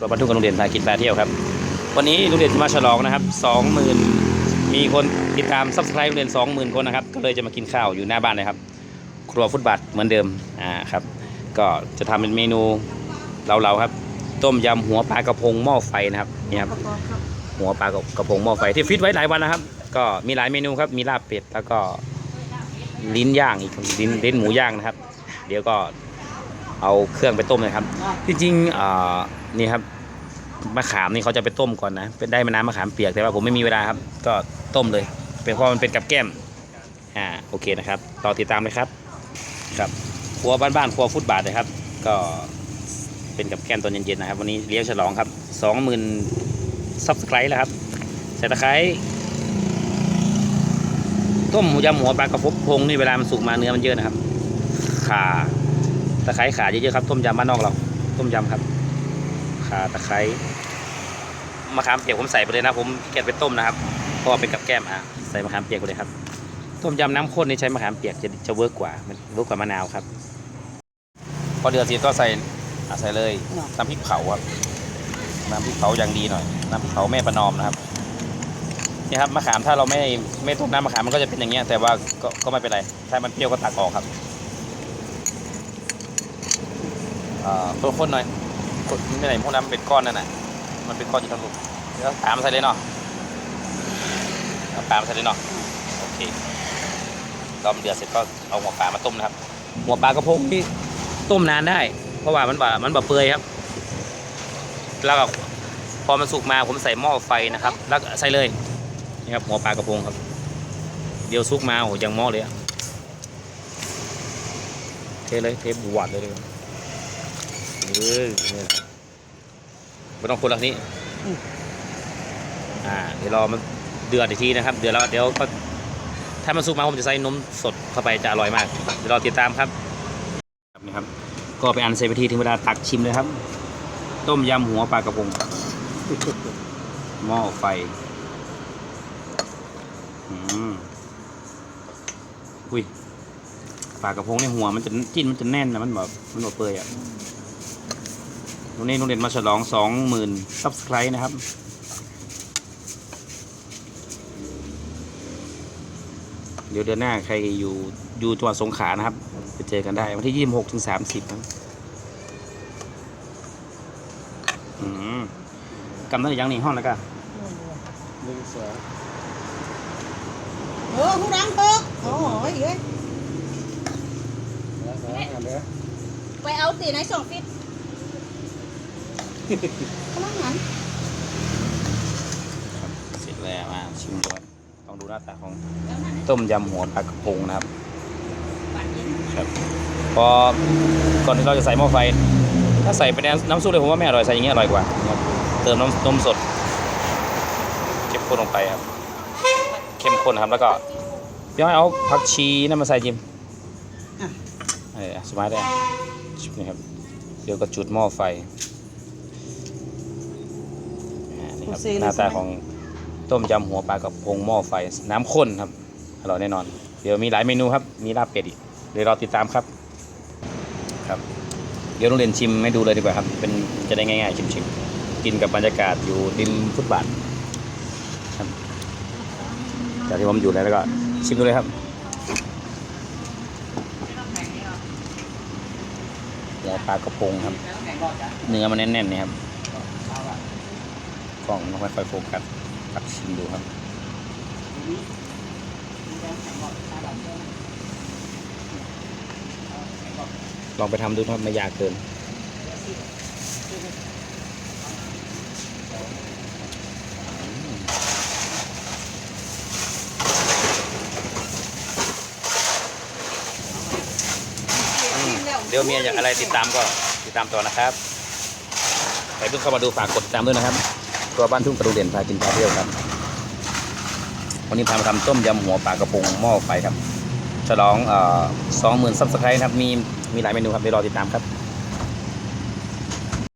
รถบรรทุกกับโรงเรียนพากินพาเที่ยวครับ วันนี้โรงเรียนมาฉลองนะครับสองหมื่นมีคนติดตามซับสไครต์โรงเรียนสองหมื่นคนนะครับ ก็เลยจะมากินข้าวอยู่หน้าบ้านเลยครับ ครัวฟุตบาทเหมือนเดิม อ่าครับ ก็จะทำเป็นเมนูเราๆครับ ต้มยำหัวปลากระพงหม้อไฟนะครับนี่ครับ หัวปลากระพงหม้อไฟที่ฟิตไว้หลายวันนะครับ ก็มีหลายเมนูครับ มีลาบเป็ดแล้วก็ลิ้นย่างอีกลิ้นลิ้นหมูย่างนะครับ เดี๋ยวก็ เอาเครื่องไปต้มเลยครับ จริงๆอ่านี่ครับมะขามนี่เขาจะไปต้มก่อนนะ เป็นได้มะน้ำมะขามเปียกแต่ว่าผมไม่มีเวลาครับ ก็ต้มเลย เป็นเพราะมันเป็นกับแก้มอ่าโอเคนะครับต่อติดตามเลยครับครับครัวบ้านๆครัวฟุตบาทเลยครับ ก็เป็นกับแก้มตอนเย็นๆนะครับ วันนี้เลี้ยงฉลองครับสองหมื่นซับสไครต์แล้วครับใส่ตะไคร้ต้มยำหัวปลากระพงนี่เวลามันสุกมาเนื้อมันเยอะนะครับข่า ตะไคร้ขาเยอะๆครับ ต้มยำบ้านนอกเรา ต้มยำครับ ขาตะไคร้มะขามเปียกผมใส่ไปเลยนะ ผมเกียจไปต้มนะครับเพราะว่าเป็นกับแก้มอะใส่มะขามเปียกไปเลยครับ ต้มยำน้ำข้นนี่ใช้มะขามเปียกจะจะเวิร์กกว่ามันเวิร์กกว่ามะนาวครับ พอเดือดเสร็จก็ใส่อะใส่เลยน้ำพริกเผาครับน้ำพริกเผาอย่างดีหน่อยน้ำพริกเผาแม่ประนอมนะครับนี่ครับมะขามถ้าเราไม่ไม่ต้มน้ำมะขามมันก็จะเป็นอย่างเงี้ยแต่ว่าก็ก็ไม่เป็นไรถ้ามันเปรี้ยวก็ตักออกครับ อ่าข้นหน่อยคนไม่ไหนพวกนั้นมันเป็นก้อนนั่นน่ะมันเป็นก้อนอยู่ทั้งลูกแล้วตามใส่เลยเนาะเอาตามาใส่เลยเนาะโอเคต้มเดือดเสร็จก็เอาหัวปลามาต้มนะครับ หัวปลากระพงที่ต้มนานได้ เพราะว่ามันแบบมันแบบเปื่อยครับ แล้วก็พอมันสุกมาผมใส่หม้อไฟนะครับ แล้วใส่เลยนี่ครับหัวปลากระพงครับ เดี๋ยวสุกมาโอ้โหยังหม้อเลยอะเทเลยเทบวดเลยเลย เออนี่ยไม่ต้องคนละนี้ อ่า เดี๋ยวรอมันเดือดอีกทีนะครับ เดือดแล้วเดี๋ยวก็ถ้ามันสุกมาผมจะใส่นมสดเข้าไปจะอร่อยมาก เดี๋ยวรอติดตามครับครับนี่ครับ ก็ไปอันเซฟทีถึงเวลาตักชิมเลยครับ ต้มยำหัวปลากระพงหม้อไฟอืมอุ้ยปลากระพงในหัวมันจะจิ้นมันจะแน่นนะมันแบบมันแบบเปื่อยอะ วันนี้โรงเรียนมาฉลองสองหมื่นซับสไครต์นะครับ เดี๋ยวเดือนหน้าใครอยู่อยู่จังหวัดสงขลานะครับ ไปเจอกันได้ วันที่ยี่สิบหกถึงสามสิบครับอืมกำนันยังนี่ห้องแล้วก็หนึ่งสองเออผู้ดังเบิกโอ้ยเอ้ยแล้วสองอันเด้อไปเอาตีไหนสองฟิต กำลังหันเสร็จแล้วมาชิมก่อนต้องดูหน้าตาของต้มยำหัวปลากระพงนะครับครับพอก่อนที่เราจะใส่หม้อไฟ ถ้าใส่ไปในน้ำซุปเลยผมว่าไม่อร่อยใส่อย่างเงี้ยอร่อยกว่านะครับเติมน้ำนมสดเข้มข้นลงไปครับ เข้มข้นนะครับแล้วก็พี่อ้อยเอาผักชีนั่นมาใส่จิมเออสมาร์ทได้ชุบนี่ครับ เดี๋ยวก็จุดหม้อไฟ อ่านี่ครับหน้าตาของต้มยำหัวปลากระพงหม้อไฟน้ำข้นครับอร่อยแน่นอน เดี๋ยวมีหลายเมนูครับ มีลาบเป็ดอีกเดี๋ยวรอติดตามครับครับ เดี๋ยวโรงเรียนชิมให้ดูเลยดีกว่าครับ เป็นจะได้ง่ายๆชิมๆกินกับบรรยากาศอยู่ริมฟุตบาทครับจากที่ผมอยู่แล้วก็ชิมดูเลยครับหัวปลากระพงครับ เนื้อมันแน่นๆเนี่ยครับ กล้องไม่ค่อยโฟกัสตักชิมดูครับลองไปทำดูนะครับไม่ยากเกิน เดี๋ยวมีอะไรติดตามก็ติดตามต่อนะครับใครเพิ่งเข้ามาดูฝากกดติดตามด้วยนะครับ ตัวบ้านทุ่งกระดูเด่นพากินพาเที่ยวครับ วันนี้พามาทำต้มยำหัวปลากระพงหม้อไฟครับ ฉลองสองหมื่นซับสไครต์ครับ มีมีหลายเมนูครับเดี๋ยวรอติดตามครับ